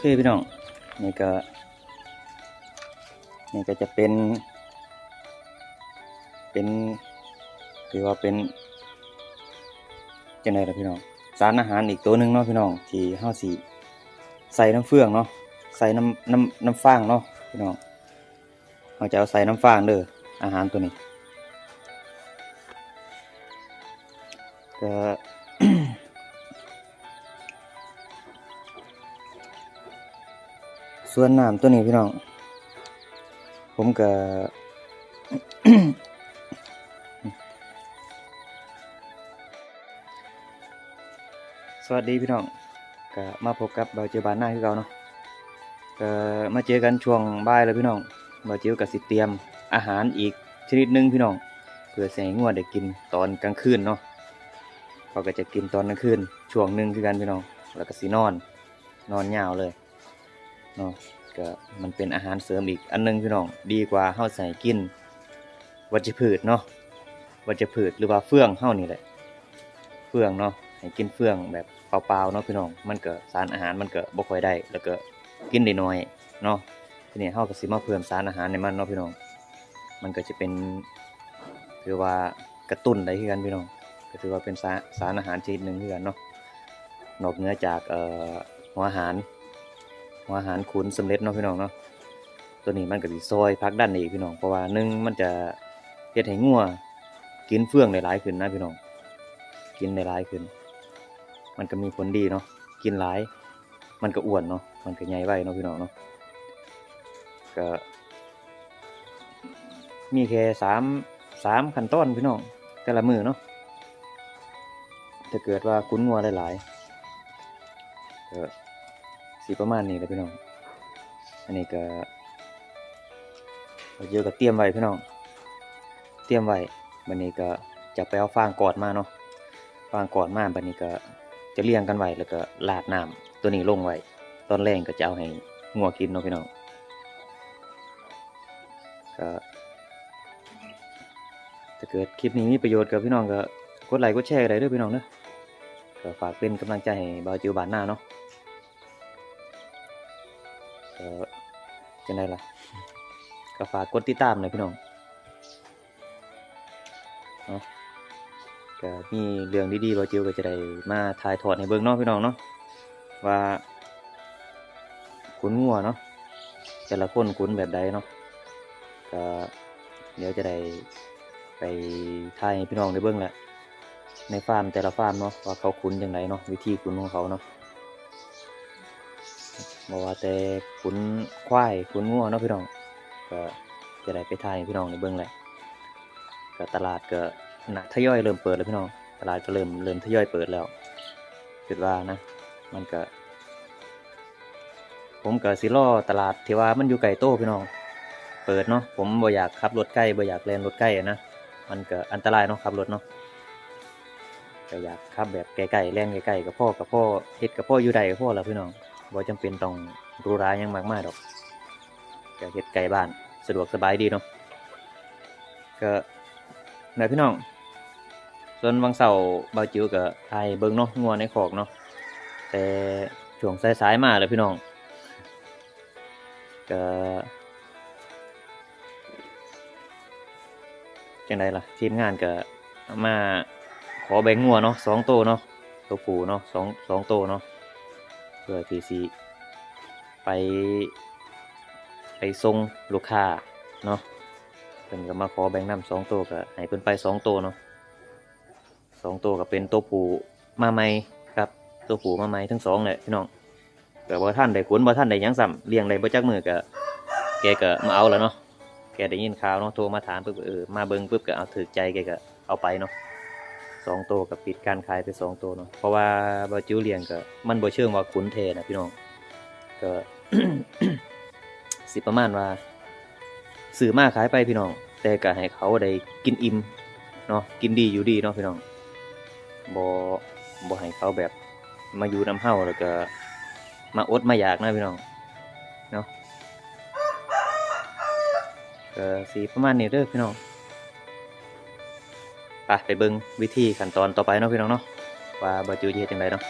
โอเคพี่น้องนี่ก็นี่ก็จะเป็น เป็นถือว่าเป็นจังไดล่ะพี่น้องสารอาหารอีกตัวหนึ่งเนาะพี่น้องที่เฮาสิใส่น้ำเฟืองเนาะใส่น้ำน้ำน้ำฟางเนาะพี่น้องเราจะเอาใส่น้ำฟางเด้ออาหารตัวนี้ก็ ส่วนน้ำตัวนี้พี่น้อง ผมก็สวัสดีพี่น้องก็มาพบกับเบาเจอบานหน้าคือเก่าเนาะก็มาเจอกันช่วงบ่ายแล้วพี่น้องเบาเจอกับสิเตรียมอาหารอีกชนิดหนึงพี่น้องเพื่อใส่งัวได้กินตอนกลางคืนเนาะเขาก็จะกินตอนกลางคืนช่วงหนึ่งคือกันพี่น้องแล้วก็สินอน นอนยาวเลย เนาะก็มันเป็นอาหารเสริมอีกอันหนึงพี่น้องดีกว่าเฮาใส่กินวัชพืชเนาะวัชพืชหรือว่าเฟื่องเฮานี่แหละเฟื่องเนาะให้กินเฟื่องแบบเปล่าๆเนาะพี่น้องมันก็สารอาหารมันก็บ่ค่อยได้ แล้วก็กินได้น้อยเนาะทีนี้เฮาก็สิมาเพิ่มสารอาหารในมันเนาะพี่น้อง มันก็จะเป็นคือว่ากระตุ้นได้คือกันพี่น้อง ก็ถือว่าเป็นสาสารอาหารชนิดหนึ่งคือกันเนาะนอกเหนือจากหัวอาหาร หัวอาหารขุนสำเร็จเนาะพี่น้องเนาะตัวนี้มันก็สิซอยพักด้านนี้พี่น้องเพราะว่าหนึ่งมันจะเฮ็ดให้งัวกินเฟื่องได้หลายขึ้นนะพี่น้อง กินได้หลายขึ้น มันก็มีผลดีเนาะกินหลาย มันก็อ้วนเนาะมันก็ใหญ่ไวเนาะพี่น้องเนาะก็มีแค่สามสามขั้นตอนพี่น้องแต่ละมือเนาะถ้าเกิดว่าคุ้นงัวหลายๆก็ สีประมาณนี้แหละพี่น้อง อันนี้ก็เยอะก็เตรียมไว้พี่น้อง เตรียมไว้บันนี้ก็จะไปเอาฟางกอดมาเนาะ ฟางกอดมาบันนี้ก็จะเลี้ยงกันไว้แล้วก็ลาดน้ำตัวนี้ลงไว้ ตอนแรงก็จะเอาให้งัวกินเนาะพี่น้อง ก็ถ้าเกิดคลิปนี้มีประโยชน์กับพี่น้องก็กดไลค์กดแชร์กันได้ด้วยพี่น้องเนอะก็ฝากเป็นกำลังใจให้บาวจิวบานหน้าเนาะ ก็จะได้ละก็ฝากกดติดตามหน่อยพี่น้องเนาะก็มีเรื่องดีๆบาจิวก็จะได้มาถ่ายทอดให้เบิ่งเนาะพี่น้องเนาะว่าขุนงัวเนาะแต่ละคนขุนแบบใดเนาะก็เดี๋ยวจะได้ไปถ่ายให้พี่น้องได้เบิ่งแหละในฟาร์มแต่ละฟาร์มเนาะว่าเขาคุ้นอย่างไรเนาะวิธีคุ้นของเขาเนาะ บอกว่าแต่คุ้นควายคุ้นงัวเนาะพี่น้อง ก็จะได้ไปทายพี่น้องในเบื้องแหละก็ตลาดก็นะทยอยเริ่มเปิดแล้วพี่น้อง ตลาดก็เริ่มเริ่มทยอยเปิดแล้วคิดว่านะ มันก็ ผมก็สิรอตลาดที่ว่ามันอยู่ไกลโต้พี่น้อง เปิดเนาะ ผมบ่อยากขับรถใกล้บ่อยากแล่นรถใกล้อะนะ มันก็อันตรายเนาะขับรถเนาะก็อยากขับแบบไกลๆแล่นไกลๆกับพ่อกับพ่อเฮ็ดกับพ่ออยู่ใดกับพ่อแล้วพี่น้อง บ่จำเป็นต้องรูหราหยังมากมายดอกก็เฮ็ดไกลบ้านสะดวกสบายดีเนาะก็นายพี่น้อง ส่วนวังเสาเบาจิ๋วก็ทายเบิ่งเนาะงัวในคอกเนาะแต่ช่วงสายๆมาเลยพี่น้องก็จังไดล่ะทีมงานก็มาขอแบ่งงัวเนาะสองโตวเนาะตัวผูเนาะสองสองโตวเนาะ พื่อที่สิไป ไปส่งลูกค้าเนาะเพิ่นก็มาขอแบ่งนำสองโตวก็ให้เพิ่นไปสองโตวเนาะสองโตวก็เป็นตัวผูมาใหม่ครับ ตัวผูมาใหม่ทั้งสองเลยพี่น้องก็บ่ท่านได้ขุนบ่ท่านได้ยังซ้ำเลี้ยงได้บ่จักมือก็แกก็มาเอาแล้วเนาะแกได้ยินข่าวเนาะโทรมาถามปุ๊บเออมาเบิ่งปุ๊บก็เอาถือใจแกก็เอาไปเนาะ สองตัวกับปิดการขายไปสองตัวเนาะเพราะว่าบาจิ้วเลียงก็มันบ่เชิงว่าขุนเทนะพี่น้องก็สิประมาณว่าสื่อมาขายไปพี่น้อง แต่ก็ให้เขาได้กินอิ่มเนาะกินดีอยู่ดีเนาะพี่น้องบ่บ่ให้เขาแบบมาอยู่น้ำเฮาแล้วก็มาอดมาอยากนะพี่น้องเนาะก็สีประมาณนี้เด้อพี่น้อง ไปไปเบิ่งวิธีขั้นตอนต่อไปเนาะพี่น้องเนาะว่าบาจูจะเฮ็ดจังไดเนาะ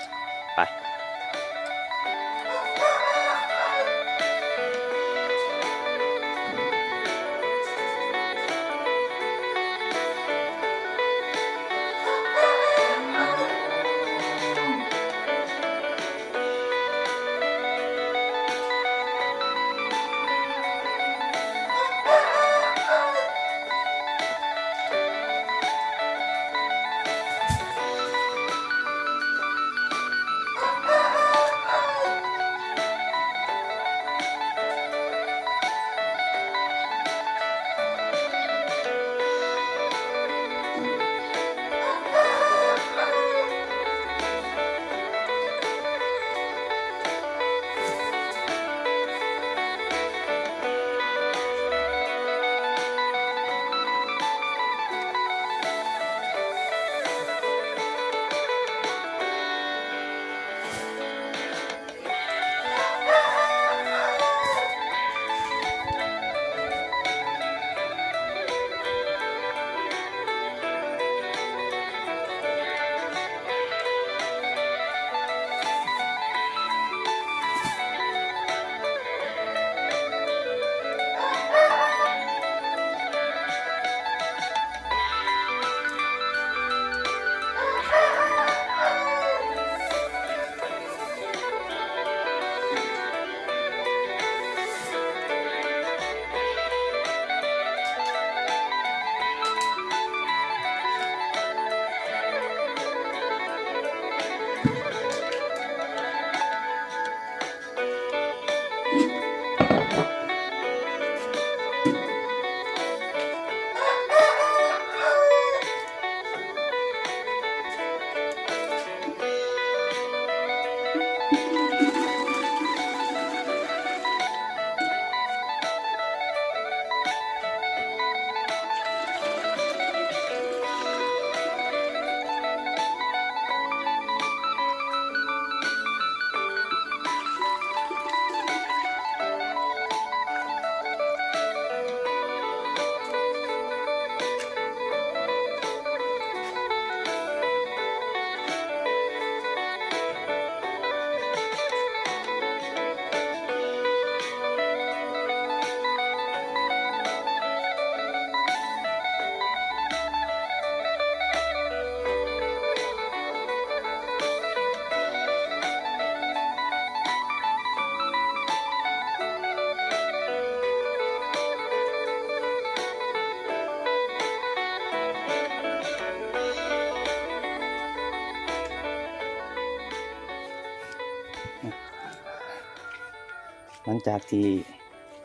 ลังจากที่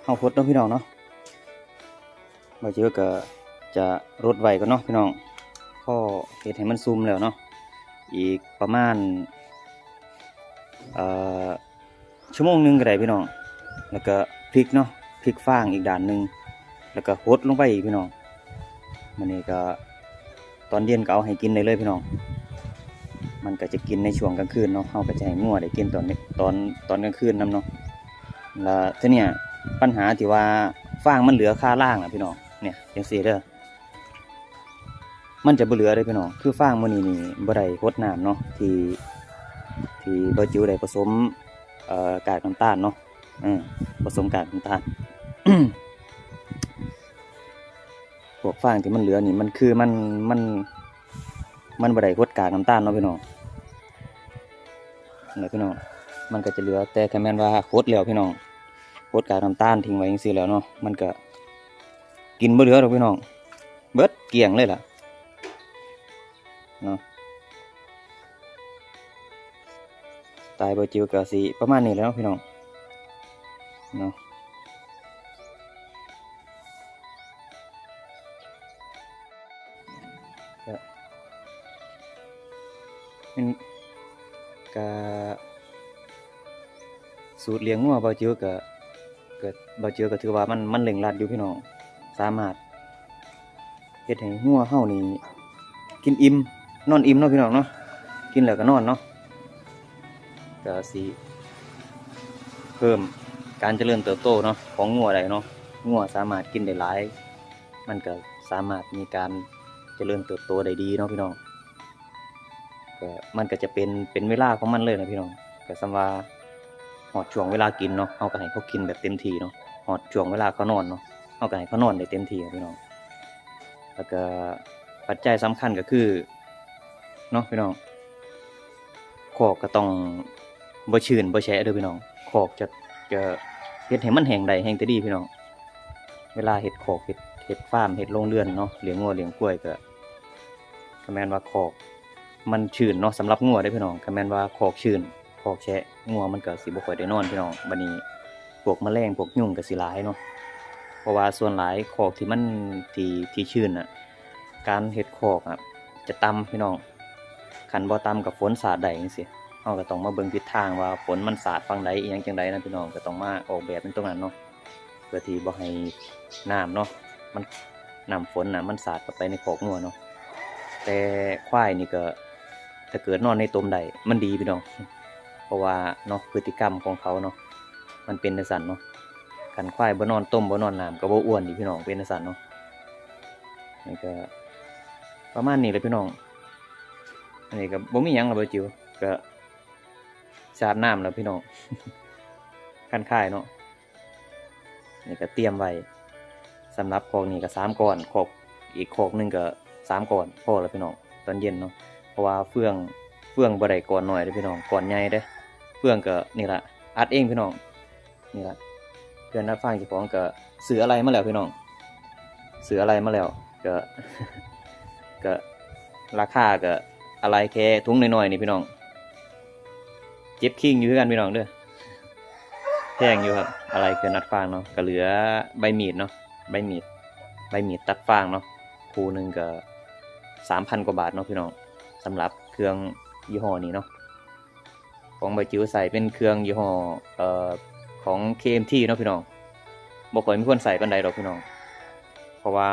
เฮาพดเนาะพี่น้องเนาะบ่เจอก็จะรดไว้ก่อนเนาะพี่น้องพอเฮ็ดให้มันซุ่มแล้วเนาะอีกประมาณชั่วโมงหนึงก็ได้พี่น้อง แล้วก็พลิกเนาะพลิกฟางอีกด้านหนึ่งแล้วก็หดลงไปอีกพี่น้องมันนี่ก็ตอนเย็นก็เอาให้กินได้เลยพี่น้อง มันก็จะกินในช่วงกลางคืนเนาะเฮาก็จะให้งัวได้กินตอนตอนตอนกลางคืนนํเนาะ แล้วทีเนี้ยปัญหาที่ว่าฟางมันเหลือค่าล่างอะพี่น้องเนี่ยจังซี่เด้อมันจะบ่เหลือเลยพี่น้องคือฟางมื้อนี้นี่บ่ได้รดน้ำเนาะที่ที่บ่จิ๋วได้ผสมเอ่อกากน้ำตาลเนาะอืมผสมกากน้ำตาลพวกฟางที่มันเหลือนี่มันคือมันมันมันบ่ได้รดกากน้ำตาลเนาะพี่น้องนั่นแหละพี่น้องมันก็จะเหลือแต่แค่แม่นว่าโคตรแล้วพี่น้อง โคตรกากน้ำตาลทิ้งไว้จังซี่แล้วเนาะมันก็กินบ่เหลือหรอกพี่น้องเบิดเกลี้ยงเลยล่ะเนาะตายเบ่จิวก็สิประมาณนี้แล้วพี่น้องเนาะเป็นก็สูตรเลี้ยงงัวเบาเจือก็ เกิดเบาเจือก็ถือว่ามันมันเล่งรัดอยู่พี่น้อง สามารถเฮ็ดให้งัวเฮานี่กินอิ่มนอนอิ่มเนาะพี่น้องเนาะกินแล้วก็นอนเนาะก็สิเพิ่มการเจริญเติบโตเนาะของงัวได้เนาะงัวสามารถกินได้หลาย มันก็สามารถมีการเจริญเติบโตได้ดีเนาะพี่น้องก็มันก็จะเป็นเป็นเวลาของมันเลยนะพี่น้องก็สำว่า หอดช่วงเวลากินเนาะเอาก็ให้เขากินแบบเต็มที่เนาะหอดช่วงเวลาเขานอนเนาะเอาก็ให้เขานอนได้เต็มที่พี่น้องแล้วก็ปัจจัยสำคัญก็คือเนาะพี่น้องคอกก็ต้องบ่ชื้นบ่แฉะเด้อพี่น้องคอกจะจะเฮ็ดให้มันแห้งได้แห้งแต่ดีพี่น้องเวลาเฮ็ดคอกเฮ็ดเฮ็ดฟาร์มเฮ็ดโรงเรือนเนาะเลี้ยงงัวเลี้ยงกล้วยก็ก็แมนว่าคอกมันชื้นเนาะสำหรับงัวได้พี่น้องก็แมนว่าคอกชื้น อกแชะงัวมันก็สิบ่ค่อยได้นอนพี่น้องบัดนี้พวกแมลงพวกยุงก็สิหลายเนาะเพราะว่าส่วนหลายคอกที่มันที่ที่ชื้นน่ะการเฮ็ดคอกอะจะต่ำพี่น้องคันบ่ต่ำกับฝนสาดใดจังซี่เฮาก็ต้องมาเบิ่งทิศทางว่าฝนมันสาดฝั่งใดอีหยังจังใดนะพี่น้องก็ต้องมาออกแบบเป็นตรงนั้นเนาะเพื่อที่บ่ให้น้ำเนาะมันน้ำฝนน่ะมันสาดเข้าไปในคอกงัวเนาะแต่ควายนี่ก็ถ้าเกิดนอนในตมใดมันดีพี่น้อง ราะว่าเนาะพฤติกรรมของเขาเนาะมันเป็นจังซั่นเนาะกันควายบ่นอนต้มบ่นอนน้ำก็บ่อ้วนอีกพี่น้องเป็นจังซั่นเนาะนี่ก็ประมาณนี้แหละพี่น้องอันนี้ก็บ่มีหยังล้วบ่จิ๋วก็สาดน้ำแล้วพี่น้องคันค่ายเนาะนี่ก็เตรียมไว้สำหรับคอกนี้ก็สามก้อนคอกอีกคอกหนึงก็สามก้อนพอแล้วพี่น้องตอนเย็นเนาะเพราะว่าเฟื่องเฟื่องบ่ได้ก่อนหน่อยเด้อพี่น้องก่อนใหญ่เด้อ ฟื่องก็นี่ละอัดเองพี่น้องนี่ละเพื่อนนัดฟังเจ้าของก็ซื้ออะไรมาแล้วพี่น้องซื้ออะไรมาแล้วก็ก็ราคาก็อะไรแค่ทุงน้อยๆนี่พี่น้อง เจ็บคิงอยู่คือกันพี่น้องเด้อแพงอยู่ครับ อะไรคือนัดฟางเนาะก็เหลือใบมีดเนาะใบมีดใบมีดตัดฟางเนาะคูหนึงก็สามพันกว่าบาทเนาะพี่น้องสำหรับเครื่องยี่ห้อนี้เนาะ ของใบจิ๋วใส่เป็นเครื่องยี่ห้อเอ่อของ KMT เนาะพี่น้องบอกค่อยมีคนใส่ปันใดดอกพี่น้อง เพราะว่า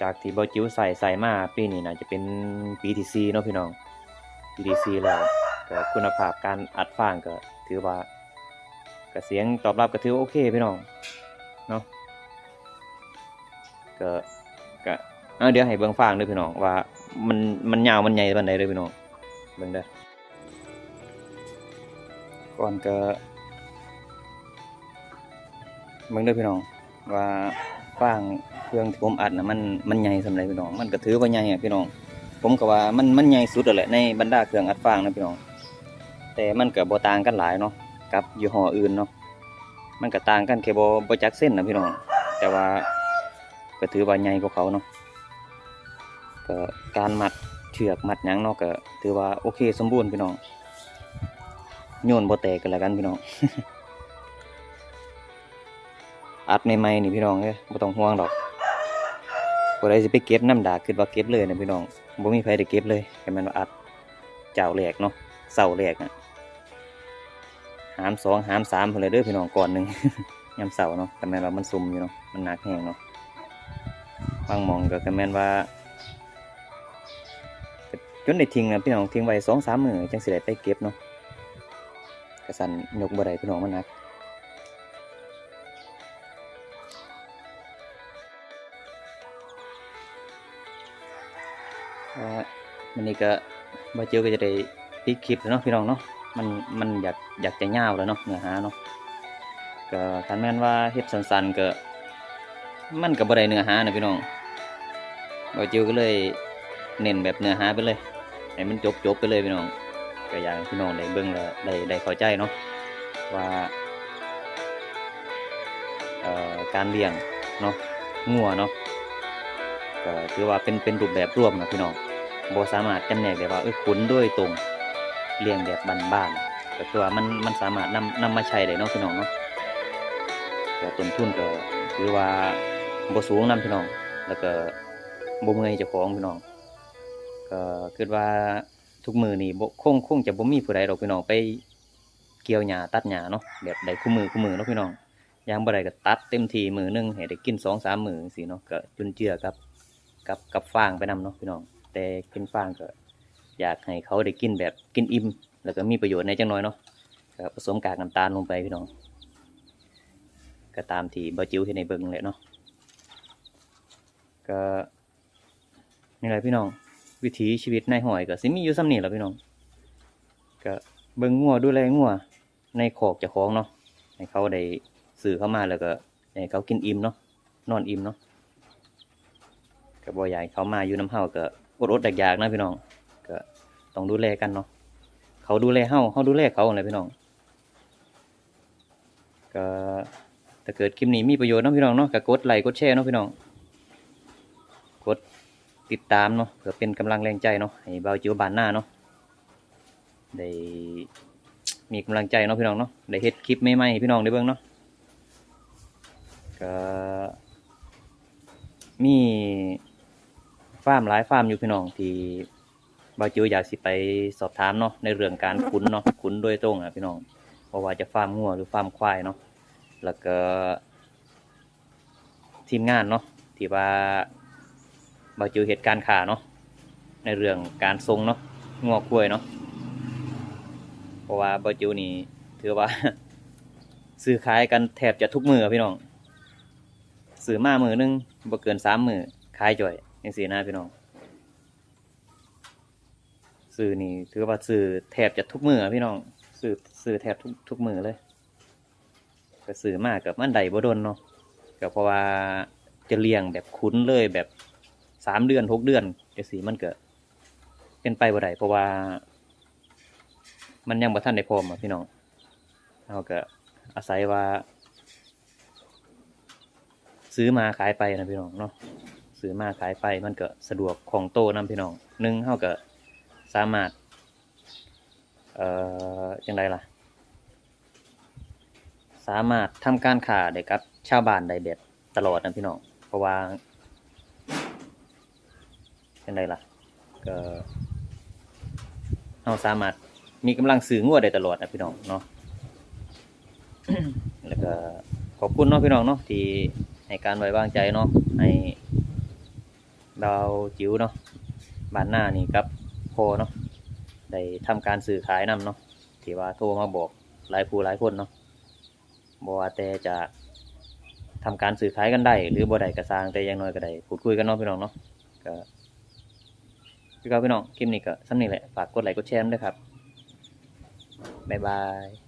จากที่ใบจิ๋วใส่ใส่มาปีนี้น่าจะเป็น PTC เนาะพี่น้อง PTC แล้วก็คุณภาพการอัดฟางก็ถือว่าก็เสียงตอบรับก็ถือโอเคพี่น้องเนาะก็ก็เอาเดี๋ยวให้เบิ่งฟางด้อพี่น้องว่ามันมันยาวมันใหญ่ปานใดเด้อพี่น้องเบิ่งเด้อ ก่อนก็เบิ่งด้อพี่น้องว่าฟางเครื่องที่ผมอัดนะมันมันใหญ่สำหรับพี่น้อง มันก็ถือว่าใหญ่อะพี่น้อง ผมก็ว่ามันมันใหญ่สุดแล้วแหละในบรรดาเครื่องอัดฟางนะพี่น้อง แต่มันก็บ่ต่างกันหลายเนาะกับยี่ห้ออื่นเนาะมันก็ต่างกันแค่บ่บ่จักเส้นนะพี่น้อง แต่ว่าก็ถือว่าใหญ่กว่าเขาเนาะก็การมัดเชือกมัดหยังเนาะก็ถือว่าโอเคสมบูรณ์พี่น้อง โยนบ่แตกกันแล้วกันพี่น้อง อัดใหม่ๆนี่พี่น้องเอ้ยบ่ต้องห่วงดอกบ่ได้สิไปเก็บน้ำดากคิดว่าเก็บเลยนะพี่น้องบ่มีไผได้เก็บเลยแค่แม่นว่าอัดเจ้าแรกเนาะเสาแรกน่ะหามสองหามสามพุ่นเลยเด้อพี่น้องก่อนหนึ่งยามเสาเนาะแต่แม่นว่ามันซุ่มอยู่เนาะมันหนักแฮงเนาะบางมองก็ก็แม่นว่าจนได้ทิ้งนะพี่น้องทิ้งไว้2-3มื้อจังสิได้ไปเก็บเนาะ กระสันยกบ่ได้พี่น้องมันนักอ่าวันนี้ก็บ่เจียวก็จะได้ปิดคลิปแล้วเนาะพี่น้องเนาะมันมันอยากอยากจะยาวแล้วเนาะเนื้อหาเนาะก็คันแม่นว่าเฮ็ดสั้นๆก็มันก็บ่ได้เนื้อหานะพี่น้องบ่เจียวก็เลยเน้นแบบเนื้อหาไปเลยให้มันจบๆไปเลยพี่น้อง ก็อย่ากให้พี่น้องได้เบิ่งแล้วได้ได้เข้าใจเนาะว่าการเลี้ยงเนาะงัวเนาะก็ถือว่าเป็นเป็นรูปแบบรวมนะพี่น้องบ่สามารถจำแนกได้ว่าเอ้ยขุนด้วยตรงเลี้ยงแบบบ้านๆก็คือว่ามันมันสามารถนำนำมาใช้ได้เนาะพี่น้องเนาะก็ต้นทุนก็ถือว่าบ่สูงนํพี่น้อง แล้วก็บ่เมื่อยเจ้าของพี่น้อง ก็คิดว่า ทุกมือนี่บคงคงจะบ่มีผู้ใดดอกพี่น้องไปเกี่ยวหญ้าตัดหญ้าเนาะแบบใดคู่มือคู่มือเนาะพี่น้องยามบ่ได้ก็ตัดเต็มทีมือนึงให้ได้กิน2-3มื้อจังซี่เนาะก็จุนเจือกับกับกับฟางไปนำเนาะพี่น้อง แต่กินฟางก็อยากให้เขาได้กินแบบกินอิ่มแล้วก็มีประโยชน์ในจังน้อยเนาะก็ผสมกากน้ำตาลลงไปพี่น้อง ก็ตามที่บาจิวที่ในเบิ่งเลยเนาะก็นี่แหละพี่น้อง วิถีชีวิตในหอยก็สิมีอยู่ซ้ำนี่แหละพี่น้องก็เบิ่งงัวดูแลงัวในขอกเจ้าของเนาะให้เขาได้สื่อเข้ามาแล้วก็ให้เขากินอิ่มเนาะนอนอิ่มเนาะก็บ่อยากให้เขามาอยู่น้ำเฮาก็อดอดอยากๆนะพี่น้องก็ต้องดูแลกันเนาะเขาดูแลเฮาเฮาดูแลเขาอะไรพี่น้องก็ถ้าเกิดคลิปนี้มีประโยชน์เนาะพี่น้องเนาะก็กดไลค์กดแชร์เนาะพี่น้องกด ติดตามเนาะเพื่อเป็นกำลังแรงใจเนาะให้เบาจิวบานหน้าเนาะได้มีกำลังใจเนาะพี่น้องเนาะได้เฮ็ดคลิปใหม่ๆให้พี่น้องได้เบิ่งเนาะก็มีฟาร์มหลายฟาร์มอยู่พี่น้องที่บาจิวอยากสิไปสอบถามเนาะในเรื่องการขุนเนาะขุนโดยตรงอะพี่น้องเพราะว่าจะฟาร์มงัวหรือฟาร์มควายเนาะแล้วก็ทีมงานเนาะที่ว่า บาวจิวเหตุการณ์ขาเนาะในเรื่องการทรงเนาะงัวกล้วยเนาะเพราะว่าบาวจิวนี่ถือว่า ซื้อขายกันแทบจะทุกมือพี่น้องซื้อมามือนึงบ่เกินสามมือขายจ่อยจังซี่นะพี่น้องซื้อนี่ถือว่าซื้อแทบจะทุกมือพี่น้องซื้อซื้อแทบทุกทุกมือเลยก็ซื้อมากับมันใดบ่โดนเนาะก็เพราะว่าจะเลี้ยงแบบคุ้นเลยแบบ สามเดือนหกเดือนจังซี่มันเก็เป็นไปบ่ได้เพราะว่า มันยังบ่ทันได้พร้อมอะพี่น้องเราก็อาศัยว่า ซื้อมาขายไปนะพี่น้องเนาะซื้อมาขายไปมันก็สะดวกของโตนํพี่น้องหนึ่งเฮาก็สามารถ เอ่อจังไดล่ะ สามารถทำการค้าได้กับ ชาวบ้านได้แบบตลอดนะพี่น้องเพราะว่า จังไดล่ะ ก็เฮาสามารถมีกำลังซื้องัวได้ตลอดนะพี่น้องเนาะแล้วก็ขอบคุณเนาะพี่น้องเนาะที่ให้การไว้วางใจเนาะให้ดาวจิ๋วเนาะบ้านหน้านี่กับโพเนาะได้ทำการสื่อขายนำเนาะที่ว่าโทรมาบอกหลายผู้หลายคนเนาะบอกว่าแต่จะทำการสื่อขายกันได้ หรือบ่ได้ก็สร้างแต่อย่างน้อยก็ได้พูดคุยกันเนาะพี่น้องเนาะก็ พี่ก็พี่น้องคลิปนี้ก็สำนี้แหละ ฝากกดไลค์กดแชร์ด้วยครับ บ๊ายบาย